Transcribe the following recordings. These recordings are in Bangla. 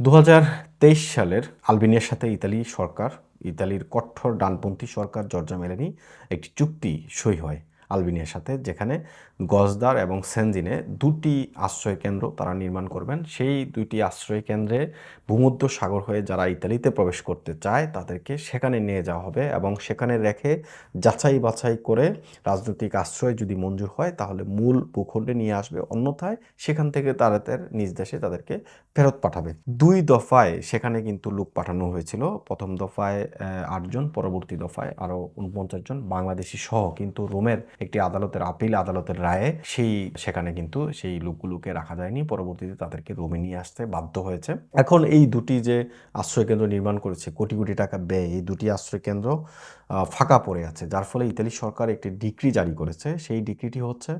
দু হাজার তেইশ সালের আলবেনিয়ার সাথে ইতালি সরকার, ইতালির কঠোর ডানপন্থী সরকার জর্জা মেলেনি, একটি চুক্তি সই হয়। আলবেনিয়ার সাথে, যেখানে গজদার এবং সেনজিনে দুটি আশ্রয় কেন্দ্র তারা নির্মাণ করবেন। সেই দুটি আশ্রয় কেন্দ্রে ভূমধ্য সাগর হয়ে যারা ইতালিতে প্রবেশ করতে চায়, তাদেরকে সেখানে নিয়ে যাওয়া হবে এবং সেখানে রেখে যাচাই বাছাই করে রাজনৈতিক আশ্রয় যদি মঞ্জুর হয়, তাহলে মূল ভূখণ্ডে নিয়ে আসবে। অন্যথায় সেখান থেকে তাদের নিজ দেশে তাদেরকে ফেরত পাঠাবে। দুই দফায় সেখানে কিন্তু লোক পাঠানো হয়েছিল। প্রথম দফায় আটজন, পরবর্তী দফায় আরও উনপঞ্চাশ জন বাংলাদেশি সহ কিন্তু রোমের একটি আদালতের আপিল, আদালতের রায়ে সেই, সেখানে কিন্তু সেই লোকগুলোকে রাখা যায়নি। পরবর্তীতে তাদেরকে রোমে নিয়ে আসতে বাধ্য হয়েছে। এখন এই দুটি যে আশ্রয়কেন্দ্র নির্মাণ করেছে, কোটি কোটি টাকা ব্যয় এই দুটি আশ্রয়কেন্দ্র ফাঁকা পড়ে আছে। যার ফলে ইতালি সরকার একটি ডিক্রি জারি করেছে। সেই ডিক্রিটি হচ্ছে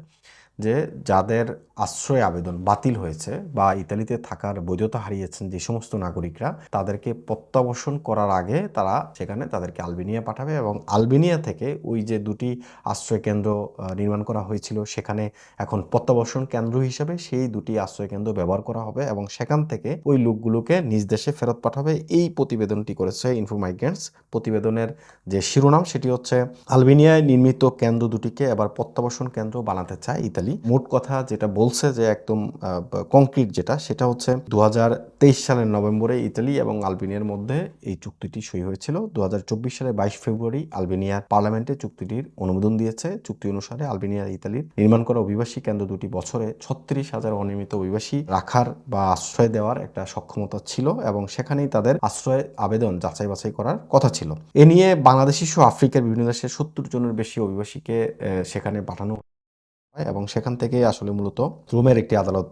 যে যাদের আশ্রয় আবেদন বাতিল হয়েছে বা ইতালিতে থাকার বৈধতা হারিয়েছেন যে সমস্ত নাগরিকরা, তাদেরকে প্রত্যাবর্ষণ করার আগে তারা সেখানে তাদেরকে আলবেনিয়া পাঠাবে এবং আলবেনিয়া থেকে ওই যে দুটি আশ্রয় কেন্দ্র নির্মাণ করা হয়েছিল, সেখানে এখন প্রত্যাবর্ষণ কেন্দ্র হিসেবে সেই দুটি আশ্রয় কেন্দ্র ব্যবহার করা হবে এবং সেখান থেকে ওই লোকগুলোকে নিজ দেশে ফেরত পাঠাবে। এই প্রতিবেদনটি করেছে ইনফো মাইগ্রেন্টস প্রতিবেদনের যে শিরোনাম সেটি হচ্ছে, আলবেনিয়ায় নির্মিত কেন্দ্র দুটিকে এবার প্রত্যাবাসন কেন্দ্র বানাতে চায় ইতালি। মোট কথা যেটা বলছে যে একদম কংক্রিট যেটা, সেটা হচ্ছে দুই হাজার তেইশ সালের নভেম্বরে ইতালি এবং আলবেনিয়ার মধ্যে এই চুক্তিটি সই হয়েছিল। দু সালের বাইশ ফেব্রুয়ারি আলবেনিয়ার পার্লামেন্টে চুক্তিটির অনুমোদন দিয়েছে। চুক্তি অনুসারে আলবেনিয়া আর ইতালির নির্মাণ করা অভিবাসী কেন্দ্র দুটি বছরে ছত্রিশ হাজার অনিয়মিত অভিবাসী রাখার বা আশ্রয় দেওয়ার একটা সক্ষমতা ছিল এবং সেখানেই তাদের আশ্রয় আবেদন যাচাই বাছাই করার কথা ছিল। এ নিয়ে বাংলাদেশি সহ আফ্রিকার বিভিন্ন দেশের সত্তর জনের বেশি অভিবাসীকে সেখানে পাঠানো এবং সেখান থেকে আসলে মূলত রোমের একটি আদালত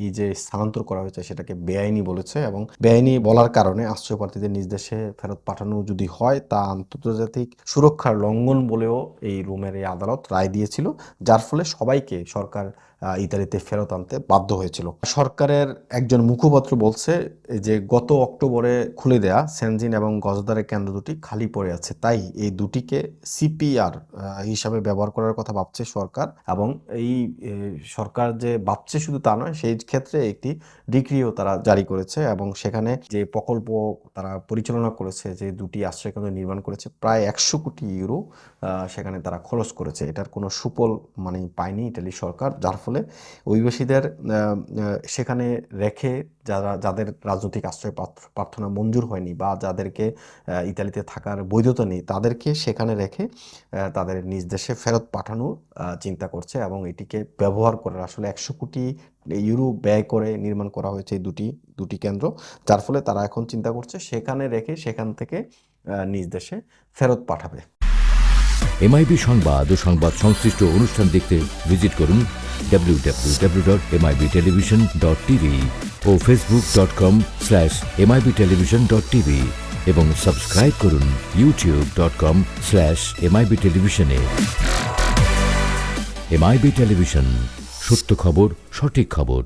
এই যে স্থানান্তর করা হয়েছে সেটাকে বেআইনি বলেছে এবং বেআইনি বলার কারণে আশ্রয় প্রার্থীদের নিজ দেশে ফেরত পাঠানো যদি হয়, তা আন্তর্জাতিক সুরক্ষার লঙ্ঘন বলেও এই রোমের এই আদালত রায় দিয়েছিল, যার ফলে সবাইকে সরকার ইতালিতে ফেরত আনতে বাধ্য হয়েছিল। সরকারের একজন মুখপাত্র বলছে যে গত অক্টোবরে খুলে দেয়া সেনজিন এবং গজদারের কেন্দ্র দুটি খালি পড়ে আছে, তাই এই দুটিকে সিপিআর হিসাবে ব্যবহার করার কথা ভাবছে সরকার এবং এই সরকার যে ভাবছে শুধু তা নয়, সেই ক্ষেত্রে একটি ডিগ্রিও তারা জারি করেছে এবং সেখানে যে প্রকল্প তারা পরিচালনা করেছে, যে দুটি আশ্রয়কেন্দ্র নির্মাণ করেছে, প্রায় একশো কোটি ইউরো সেখানে তারা খরচ করেছে। এটার কোনো সুফল মানে পায়নি ইটালি সরকার, যার ফলে অভিবাসীদের সেখানে রেখে যারা, যাদের রাজনৈতিক আশ্রয় প্রার্থনা মঞ্জুর হয়নি বা যাদেরকে ইতালিতে থাকার বৈধতা নেই, তাদেরকে সেখানে রেখে তাদের নিজ দেশে ফেরত পাঠানোর চিন্তা করছে এবং এটিকে ব্যবহার করে আসলে একশো কোটি ইউরো ব্যয় করে নির্মাণ করা হয়েছে এই দুটি দুটি কেন্দ্র, যার ফলে তারা এখন চিন্তা করছে সেখানে রেখে সেখান থেকে নিজ দেশে ফেরত পাঠাবে। এমআইবি সংবাদ ও সংবাদ সংশ্লিষ্ট অনুষ্ঠান দেখতে ভিজিট করুন W W W dot MIB television dot TV ও Facebook dot com slash MIB television dot TV এবং সাবস্ক্রাইব করুন YouTube dot com slash MIB টেলিভিশনে এমআইবি টেলিভিশন সত্য খবর সঠিক খবর